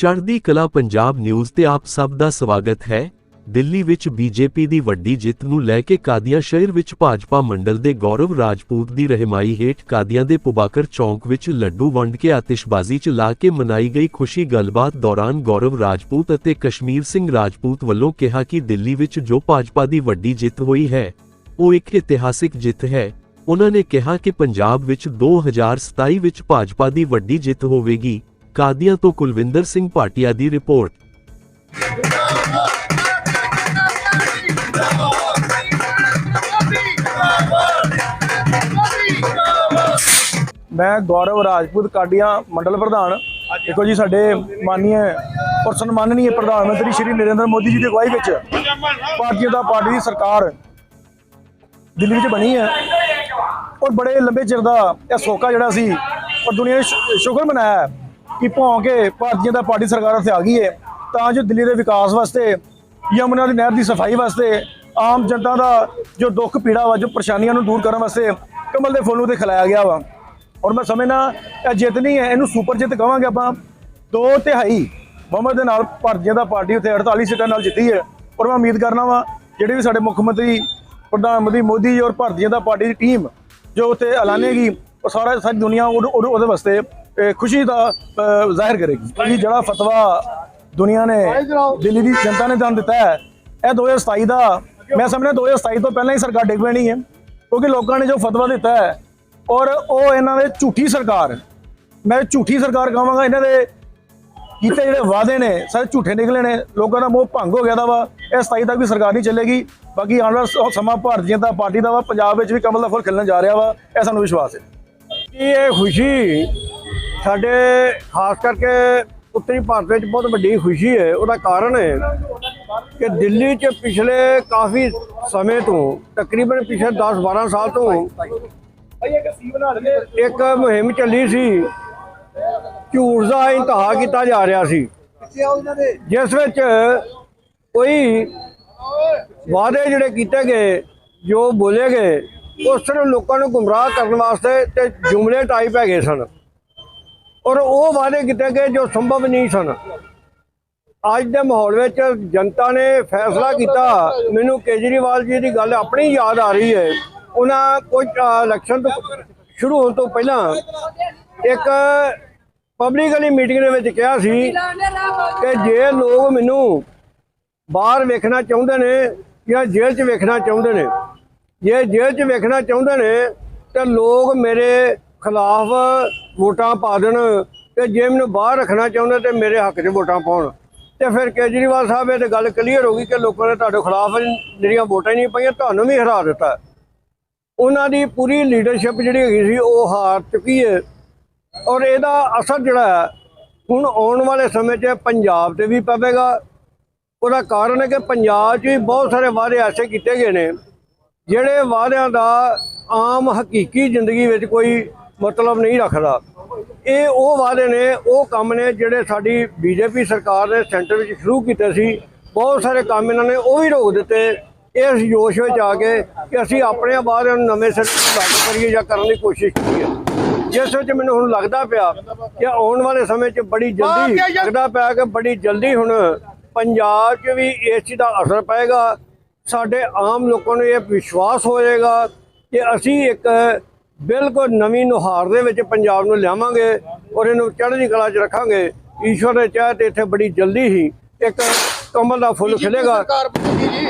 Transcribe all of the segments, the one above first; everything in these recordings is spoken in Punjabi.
ਚੜ੍ਹਦੀ ਕਲਾ ਪੰਜਾਬ ਨਿਊਜ਼ ਤੇ ਆਪ ਸਭ ਦਾ ਸਵਾਗਤ ਹੈ। ਦਿੱਲੀ ਵਿੱਚ ਬੀਜੇਪੀ ਦੀ ਵੱਡੀ ਜਿੱਤ ਨੂੰ ਲੈ ਕੇ ਕਾਦੀਆਂ ਸ਼ਹਿਰ ਵਿੱਚ ਭਾਜਪਾ ਮੰਡਲ ਦੇ ਗੌਰਵ ਰਾਜਪੂਤ ਦੀ ਰਹਿਮਾਈ ਹੇਠ ਕਾਦੀਆਂ ਦੇ ਪੁਬਾਕਰ ਚੌਂਕ ਵਿੱਚ ਲੱਡੂ ਵੰਡ ਕੇ ਆਤਿਸ਼ਬਾਜ਼ੀ ਚਲਾ ਕੇ ਮਨਾਈ ਗਈ ਖੁਸ਼ੀ ਗੱਲਬਾਤ ਦੌਰਾਨ ਗੌਰਵ ਰਾਜਪੂਤ ਅਤੇ ਕਸ਼ਮੀਰ ਸਿੰਘ ਰਾਜਪੂਤ ਵੱਲੋਂ ਕਿਹਾ ਕਿ ਦਿੱਲੀ ਵਿੱਚ ਜੋ ਭਾਜਪਾ ਦੀ ਵੱਡੀ ਜਿੱਤ ਹੋਈ ਹੈ, ਉਹ ਇੱਕ ਇਤਿਹਾਸਿਕ ਜਿੱਤ ਹੈ। ਉਹਨਾਂ ਨੇ ਕਿਹਾ ਕਿ ਪੰਜਾਬ ਵਿੱਚ 2027 ਵਿੱਚ ਭਾਜਪਾ ਦੀ ਵੱਡੀ ਜਿੱਤ ਹੋਵੇਗੀ। ਕਾਦੀਆਂ ਤੋਂ ਕੁਲਵਿੰਦਰ ਸਿੰਘ ਭਾਟੀਆ ਦੀ ਰਿਪੋਰਟ। ਮੈਂ ਗੌਰਵ ਰਾਜਪੂਤ ਕਾਡੀਆਂ ਮੰਡਲ ਪ੍ਰਧਾਨ। ਦੇਖੋ ਜੀ, ਸਾਡੇ ਮਾਨਨੀय ਔਰ ਸਨਮਾਨਨੀय ਪ੍ਰਧਾਨ ਮੰਤਰੀ ਸ਼੍ਰੀ ਨਰਿੰਦਰ ਮੋਦੀ ਜੀ ਦੀ ਅਗਵਾਈ ਵਿੱਚ ਭਾਰਤੀ ਜਨਤਾ ਪਾਰਟੀ ਦੀ ਸਰਕਾਰ ਦਿੱਲੀ ਵਿੱਚ ਬਣੀ ਹੈ ਔਰ ਬੜੇ ਲੰਬੇ ਚਿਰ ਦਾ ਇਹ ਸੋਕਾ ਜਿਹੜਾ ਸੀ ਔਰ ਦੁਨੀਆ ਨੇ ਸ਼ੁਕਰ ਮਨਾਇਆ ਕਿ ਭੌਂ ਕੇ ਭਾਰਤੀ ਜਨਤਾ ਪਾਰਟੀ ਸਰਕਾਰ ਉੱਥੇ ਆ ਗਈ ਹੈ, ਤਾਂ ਜੋ ਦਿੱਲੀ ਦੇ ਵਿਕਾਸ ਵਾਸਤੇ, ਯਮੁਨਾ ਦੀ ਨਹਿਰ ਦੀ ਸਫ਼ਾਈ ਵਾਸਤੇ, ਆਮ ਜਨਤਾ ਦਾ ਜੋ ਦੁੱਖ ਪੀੜਾ ਵਾ, ਜੋ ਪਰੇਸ਼ਾਨੀਆਂ ਨੂੰ ਦੂਰ ਕਰਨ ਵਾਸਤੇ ਕਮਲ ਦੇ ਫੁੱਲ ਨੂੰ ਤੇ ਖਿਲਾਇਆ ਗਿਆ ਵਾ। ਔਰ ਮੈਂ ਸਮਝਣਾ ਇਹ ਜਿੱਤ ਨਹੀਂ ਹੈ, ਇਹਨੂੰ ਸੁਪਰ ਜਿੱਤ ਕਹਾਂਗੇ ਆਪਾਂ। ਦੋ ਤਿਹਾਈ ਬਹੁਮਤ ਦੇ ਨਾਲ ਭਾਰਤੀ ਜਨਤਾ ਪਾਰਟੀ ਉੱਥੇ 48 ਸੀਟਾਂ ਨਾਲ ਜਿੱਤੀ ਹੈ। ਔਰ ਮੈਂ ਉਮੀਦ ਕਰਨਾ ਵਾ, ਜਿਹੜੇ ਵੀ ਸਾਡੇ ਮੁੱਖ ਮੰਤਰੀ, ਪ੍ਰਧਾਨ ਮੰਤਰੀ ਮੋਦੀ ਔਰ ਭਾਰਤੀ ਜਨਤਾ ਪਾਰਟੀ ਦੀ ਟੀਮ ਜੋ ਉੱਥੇ ਐਲਾਨੇਗੀ, ਉਹ ਸਾਰਾ ਸਾਰੀ ਦੁਨੀਆ ਉਹਦੇ- ਉਹਦੇ ਵਾਸਤੇ ਖੁਸ਼ੀ ਦਾ ਜ਼ਾਹਿਰ ਕਰੇਗੀ ਕਿਉਂਕਿ ਜਿਹੜਾ ਫਤਵਾ ਦੁਨੀਆ ਨੇ ਦਿੱਲੀ ਦੀ ਜਨਤਾ ਨੇ ਦਾਨ ਦਿੱਤਾ ਹੈ, ਇਹ 2027 ਦਾ, ਮੈਂ ਸਮਝਦਾ 2027 ਤੋਂ ਪਹਿਲਾਂ ਹੀ ਸਰਕਾਰ ਡਿੱਗ ਪੈਣੀ ਹੈ, ਕਿਉਂਕਿ ਲੋਕਾਂ ਨੇ ਜੋ ਫਤਵਾ ਦਿੱਤਾ ਹੈ, ਔਰ ਉਹ ਇਹਨਾਂ ਦੇ ਝੂਠੀ ਸਰਕਾਰ, ਮੈਂ ਝੂਠੀ ਸਰਕਾਰ ਕਹਾਂਗਾ, ਇਹਨਾਂ ਦੇ ਕੀਤੇ ਜਿਹੜੇ ਵਾਅਦੇ ਨੇ, ਸਾਰੇ ਝੂਠੇ ਨਿਕਲੇ ਨੇ, ਲੋਕਾਂ ਦਾ ਮੋਹ ਭੰਗ ਹੋ ਗਿਆ ਦਾ ਵਾ, ਇਹ 27 ਤੱਕ ਵੀ ਸਰਕਾਰ ਨਹੀਂ ਚੱਲੇਗੀ, ਬਾਕੀ ਆਉਣ ਵਾਲਾ ਸਮਾਂ ਭਾਰਤੀ ਜਨਤਾ ਪਾਰਟੀ ਦਾ ਵਾ, ਪੰਜਾਬ ਵਿੱਚ ਵੀ ਕਮਲ ਦਾ ਫੁੱਲ ਖਿਲਣ ਜਾ ਰਿਹਾ ਵਾ, ਇਹ ਸਾਨੂੰ ਵਿਸ਼ਵਾਸ ਹੈ। ਇਹ ਖੁਸ਼ੀ ਸਾਡੇ, ਖਾਸ ਕਰਕੇ ਉੱਤਰੀ ਭਾਰਤ ਵਿੱਚ ਬਹੁਤ ਵੱਡੀ ਖੁਸ਼ੀ ਹੈ, ਉਹਦਾ ਕਾਰਨ ਹੈ ਕਿ ਦਿੱਲੀ 'ਚ ਪਿਛਲੇ ਕਾਫੀ ਸਮੇਂ ਤੋਂ, ਤਕਰੀਬਨ ਪਿਛਲੇ 10-12 ਸਾਲ ਤੋਂ ਇੱਕ ਮੁਹਿੰਮ ਚੱਲੀ ਸੀ, ਝੂਠ ਦਾ ਇੰਤਹਾ ਕੀਤਾ ਜਾ ਰਿਹਾ ਸੀ। ਜਿਸ ਵਿੱਚ ਕੋਈ ਵਾਅਦੇ ਜਿਹੜੇ ਕੀਤੇ ਗਏ, ਜੋ ਬੋਲੇ ਗਏ, ਉਹ ਸਿਰਫ ਲੋਕਾਂ ਨੂੰ ਗੁੰਮਰਾਹ ਕਰਨ ਵਾਸਤੇ ਤੇ ਜੁਮਲੇ ਟਾਈਪ ਹੈਗੇ ਸਨ। ਔਰ ਉਹ ਵਾਅਦੇ ਕੀਤੇ ਗਏ ਜੋ ਸੰਭਵ ਨਹੀਂ ਸਨ। ਅੱਜ ਦੇ ਮਾਹੌਲ ਵਿੱਚ ਜਨਤਾ ਨੇ ਫੈਸਲਾ ਕੀਤਾ। ਮੈਨੂੰ ਕੇਜਰੀਵਾਲ ਜੀ ਦੀ ਗੱਲ ਆਪਣੀ ਯਾਦ ਆ ਰਹੀ ਹੈ। ਉਹਨਾਂ ਕੋਈ ਇਲੈਕਸ਼ਨ ਤੋਂ ਸ਼ੁਰੂ ਹੋਣ ਤੋਂ ਪਹਿਲਾਂ ਇੱਕ ਪਬਲਿਕਲੀ ਮੀਟਿੰਗ ਦੇ ਵਿੱਚ ਕਿਹਾ ਸੀ ਕਿ ਜੇ ਲੋਕ ਮੈਨੂੰ ਬਾਹਰ ਵੇਖਣਾ ਚਾਹੁੰਦੇ ਨੇ ਜਾਂ ਜੇਲ੍ਹ 'ਚ ਵੇਖਣਾ ਚਾਹੁੰਦੇ ਨੇ, ਜੇ ਜੇਲ੍ਹ 'ਚ ਵੇਖਣਾ ਚਾਹੁੰਦੇ ਨੇ, ਤਾਂ ਲੋਕ ਮੇਰੇ ਖਿਲਾਫ ਵੋਟਾਂ ਪਾ ਦੇਣ ਤੇ ਜੇ ਮੈਨੂੰ ਬਾਹਰ ਰੱਖਣਾ ਚਾਹੁੰਦੇ ਤੇ ਮੇਰੇ ਹੱਕ 'ਚ ਵੋਟਾਂ ਪਾਉਣ। ਤੇ ਫਿਰ ਕੇਜਰੀਵਾਲ ਸਾਹਿਬ ਇਹ ਤੇ ਗੱਲ ਕਲੀਅਰ ਹੋ ਗਈ ਕਿ ਲੋਕਾਂ ਨੇ ਤੁਹਾਡੇ ਖਿਲਾਫ ਜਿਹੜੀਆਂ ਵੋਟਾਂ ਨਹੀਂ ਪਾਈਆਂ, ਤੁਹਾਨੂੰ ਵੀ ਹਰਾ ਦਿੱਤਾ। ਉਹਨਾਂ ਦੀ ਪੂਰੀ ਲੀਡਰਸ਼ਿਪ ਜਿਹੜੀ ਹੈਗੀ ਸੀ, ਉਹ ਹਾਰ ਚੁੱਕੀ ਹੈ। ਔਰ ਇਹਦਾ ਅਸਰ ਜਿਹੜਾ ਹੈ, ਹੁਣ ਆਉਣ ਵਾਲੇ ਸਮੇਂ 'ਚ ਪੰਜਾਬ ਤੇ ਵੀ ਪਵੇਗਾ। ਉਹਦਾ ਕਾਰਨ ਹੈ ਕਿ ਪੰਜਾਬ 'ਚ ਵੀ ਬਹੁਤ ਸਾਰੇ ਵਾਅਦੇ ਐਸੇ ਕੀਤੇ ਗਏ ਨੇ, ਜਿਹੜੇ ਵਾਅਦਿਆਂ ਦਾ ਆਮ ਹਕੀਕੀ ਜ਼ਿੰਦਗੀ ਵਿੱਚ ਕੋਈ ਮਤਲਬ ਨਹੀਂ ਰੱਖਦਾ। ਇਹ ਉਹ ਵਾਅਦੇ ਨੇ ਉਹ ਕੰਮ ਨੇ ਜਿਹੜੇ ਸਾਡੀ ਬੀਜੇਪੀ ਸਰਕਾਰ ਨੇ ਸੈਂਟਰ ਵਿੱਚ ਸ਼ੁਰੂ ਕੀਤੇ ਸੀ। ਬਹੁਤ ਸਾਰੇ ਕੰਮ ਇਹਨਾਂ ਨੇ ਉਹ ਵੀ ਰੋਕ ਦਿੱਤੇ। ਇਸ ਜੋਸ਼ ਵਿੱਚ ਆ ਕੇ ਕਿ ਅਸੀਂ ਆਪਣੇ ਨੂੰ ਨਵੇਂ ਸਿਰੇ ਲਾਗੂ ਕਰੀਏ ਜਾਂ ਕਰਨ ਦੀ ਕੋਸ਼ਿਸ਼ ਕਰੀਏ। ਜਿਸ ਵਿੱਚ ਮੈਨੂੰ ਹੁਣ ਲੱਗਦਾ ਪਿਆ ਕਿ ਆਉਣ ਵਾਲੇ ਸਮੇਂ 'ਚ ਬੜੀ ਜਲਦੀ ਲੱਗਦਾ ਪਿਆ ਕਿ ਬੜੀ ਜਲਦੀ ਹੁਣ ਪੰਜਾਬ 'ਚ ਵੀ ਇਸ ਚੀਜ਼ ਦਾ ਅਸਰ ਪਏਗਾ। ਸਾਡੇ ਆਮ ਲੋਕਾਂ ਨੂੰ ਇਹ ਵਿਸ਼ਵਾਸ ਹੋਏਗਾ ਕਿ ਅਸੀਂ ਇੱਕ ਬਿਲਕੁਲ ਨਵੀਂ ਨੁਹਾਰ ਦੇ ਵਿੱਚ ਪੰਜਾਬ ਨੂੰ ਲਿਆਵਾਂਗੇ ਔਰ ਇਹਨੂੰ ਚੜ੍ਹਦੀ ਕਲਾ 'ਚ ਰੱਖਾਂਗੇ। ਈਸ਼ਵਰ ਦੇ ਚਾਹ ਤੇ ਇੱਥੇ ਬੜੀ ਜਲਦੀ ਹੀ ਇੱਕ ਕਮਲ ਦਾ ਫੁੱਲ ਖਿਲੇਗਾ।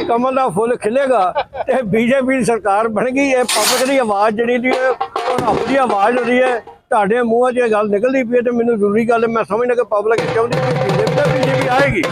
ਕਮਲ ਦਾ ਫੁੱਲ ਖਿਲੇਗਾ ਤੇ ਬੀਜੇਪੀ ਦੀ ਸਰਕਾਰ ਬਣ ਗਈ। ਇਹ ਪਬਲਿਕ ਦੀ ਆਵਾਜ਼ ਜਿਹੜੀ ਦੀ ਰੱਬ ਦੀ ਆਵਾਜ਼ ਹੋ ਰਹੀ ਹੈ ਤੁਹਾਡੇ ਮੂੰਹਾਂ 'ਚ ਇਹ ਗੱਲ ਨਿਕਲਦੀ ਪਈ ਹੈ ਤੇ ਮੈਨੂੰ ਜ਼ਰੂਰੀ ਗੱਲ ਮੈਂ ਸਮਝਦਾ ਕਿ ਪਬਲਿਕ ਚਾਹੁੰਦੀ ਹੈ ਕਿ ਬੀਜੇਪੀ ਆਏਗੀ।